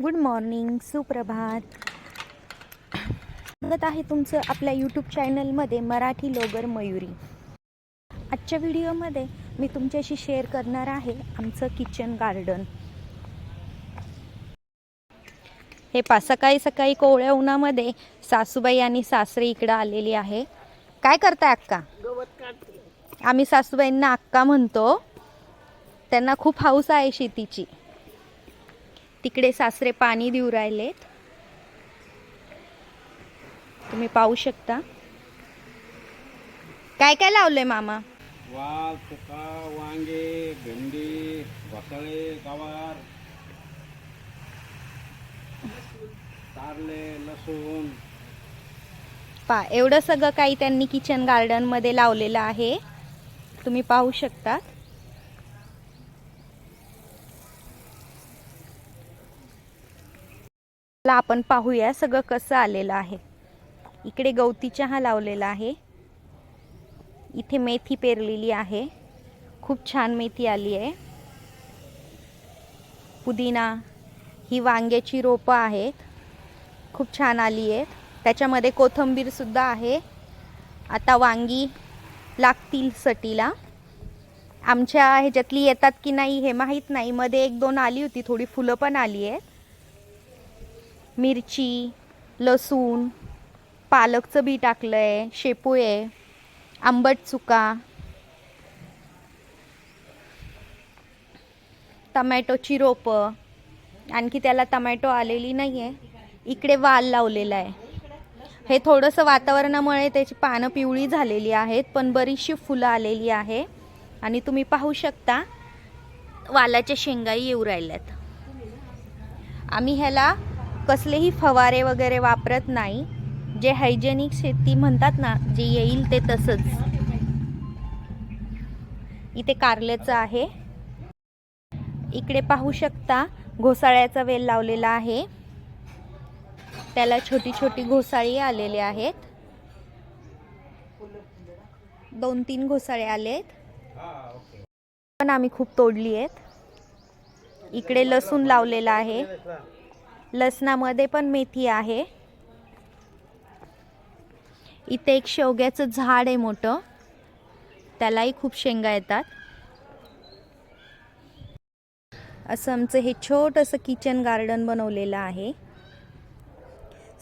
Good morning सुप्रभात स्वागत आहे तुमचं आपल्या यूट्यूब चॅनलमध्ये मराठी लोगर मयुरी. आजच्या व्हिडिओमध्ये मी तुमच्याशी शेअर करणार आहे आमचं किचन गार्डन हे पा सकाळी सकाळी कोवळ्या उन्हामध्ये सासूबाई आणि सासरे इकडं आलेली आहे. काय करताय अक्का? आम्ही सासूबाईंना अक्का म्हणतो त्यांना खूप हौस आहे शेतीची. तिकडे सासरे पाणी देऊ राहिलेत. तुम्ही पाहू शकता. काय काय लावलंय मामा? वाल चुका वांगे भेंडी घोसाळे गवार कारले लसूण. पा एवढं सगळं काही त्यांनी किचन गार्डनमध्ये लावलेलं आहे. तुम्ही पाहू शकतात. आपण पाहूया सगळं कसं आलेलं आहे. इकडे गवती चहा लावलेला आहे. इथे मेथी पेरलेली आहे. खूप छान मेथी आली आहे. पुदिना ही वांग्याची रोपं आहेत. खूप छान आली आहेत. त्याच्यामध्ये कोथंबीरसुद्धा आहे. आता वांगी लागतील सटीला. आमच्या ह्याच्यातली येतात की नाही हे माहीत नाही. मध्ये एक दोन आली होती थोडी फुलं पण आली आहेत मिरची लसूण पालकचं बी टाकलं आहे शेपू आहे आंबट चुका टमॅटोची रोपं. आणखी त्याला टमॅटो आलेली नाही आहे इकडे वाल लावलेला आहे. हे थोडंसं वातावरणामुळे त्याची पानं पिवळी झालेली आहेत पण बरीचशी फुलं आलेली आहे. आणि तुम्ही पाहू शकता वालाच्या शेंगाही येऊ राहिल्यात. आम्ही ह्याला कसलेही फवारे वगैरे वापरत नाही. जे हायजेनिक शेती म्हणतात ना जे येईल ते तसंच. इथे कारल्याचं आहे. इकडे पाहू शकता घोसाळ्याचा वेल लावलेला आहे. त्याला छोटी छोटी घोसाळी आलेले आहेत. दोन तीन घोसाळे आलेत पण आम्ही खूप तोडली आहेत. इकडे लसूण लावलेला आहे. लसणामध्ये पण मेथी आहे. इथे एक शेवग्याचं झाड आहे मोठं. त्यालाही खूप शेंगा येतात. असं आमचं हे छोटंसं किचन गार्डन बनवलेलं आहे.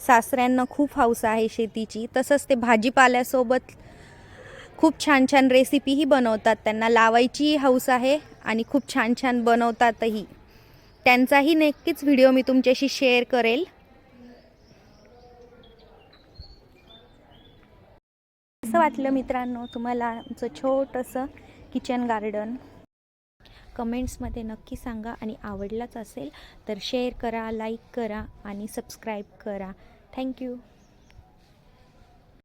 सासऱ्यांना खूप हौस आहे शेतीची. तसंच ते भाजीपाल्यासोबत खूप छान छान रेसिपीही बनवतात. त्यांना लावायचीही हौस आहे आणि खूप छान छान बनवतातही. त्यांचाही नक्कीच व्हिडिओ मी तुमच्याशी शेअर करेल. असं वाटलं मित्रांनो तुम्हाला आमचं छोटंसं किचन गार्डन कमेंट्समध्ये नक्की सांगा आणि आवडलाच असेल तर शेअर करा लाईक करा आणि सबस्क्राईब करा. थँक्यू.